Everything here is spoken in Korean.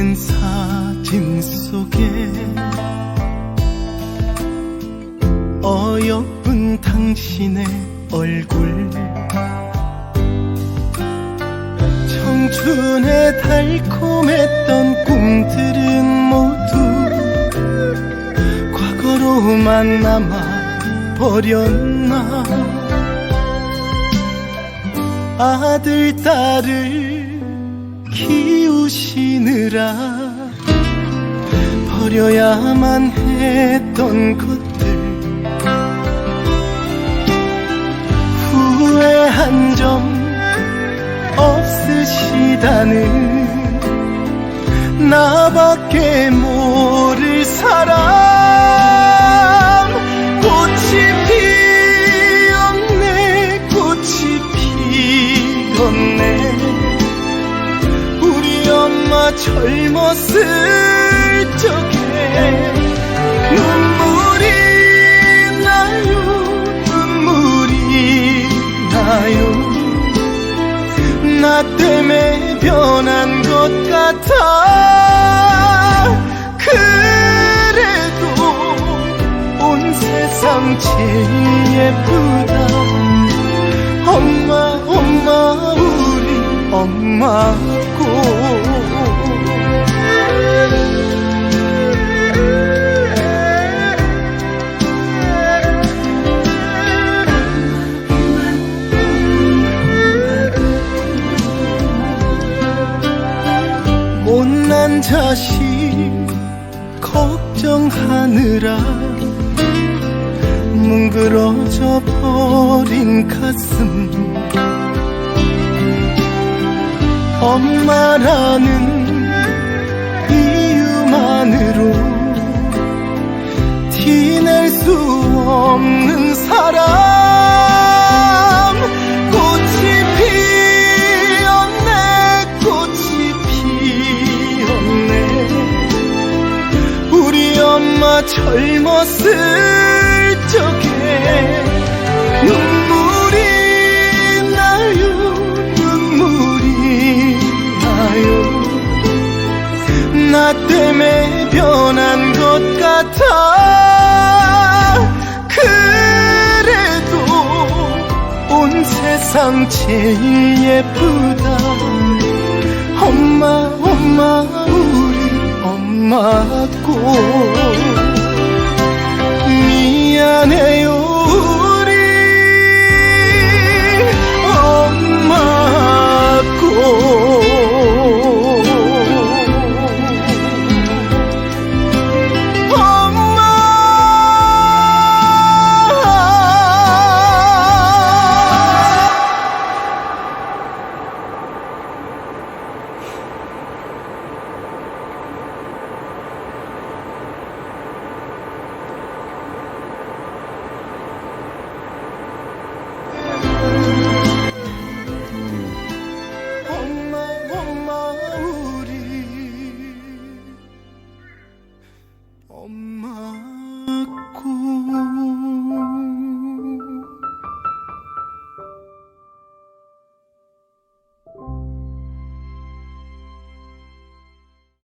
긴 사진 속에 어여쁜 당신의 얼굴 청춘의 달콤했던 꿈들은 모두 과거로만 남아 버렸나? 아들 딸을 키우시느라 버려야만 했던 것들. 후회한 점 없으시다는 나밖에 모를 사람. 꽃이 피었네 꽃이 피었네 젊었을 적에 눈물이 나요 눈물이 나요. 나 때문에 변한 것 같아. 그래도 온 세상 제일 예쁘다. 엄마 엄마 우리 엄마 못난 자식 걱정하느라 뭉그러져 버린 가슴. 엄마라는 이유만으로 티낼 수 없는 사람 엄마 젊었을 적에 눈물이 나요 눈물이 나요. 나 때문에 변한 것 같아. 그래도 온 세상 제일 예쁘다. 엄마 엄마 우리 엄마고